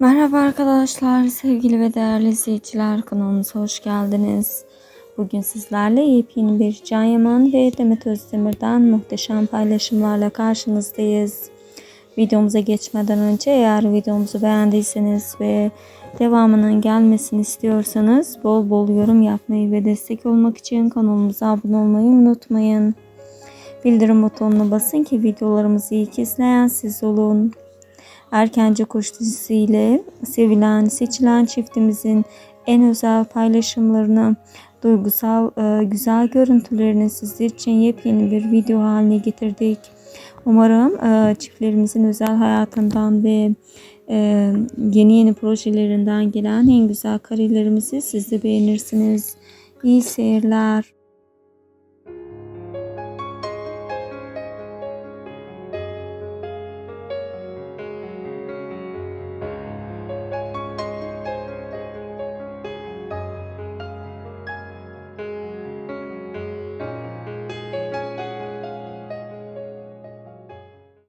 Merhaba arkadaşlar, sevgili ve değerli izleyiciler kanalımıza hoş geldiniz. Bugün sizlerle yepyeni bir Can Yaman ve Demet Özdemir'den muhteşem paylaşımlarla karşınızdayız. Videomuza geçmeden önce eğer videomuzu beğendiyseniz ve devamının gelmesini istiyorsanız bol bol yorum yapmayı ve destek olmak için kanalımıza abone olmayı unutmayın. Bildirim butonuna basın ki videolarımızı ilk izleyen siz olun. Erkence Kuş dizisiyle sevilen, seçilen çiftimizin en özel paylaşımlarını, duygusal, e, güzel görüntülerini sizler için yepyeni bir video haline getirdik. Umarım e, çiftlerimizin özel hayatından ve e, yeni yeni projelerinden gelen en güzel karelerimizi siz de beğenirsiniz. İyi seyirler.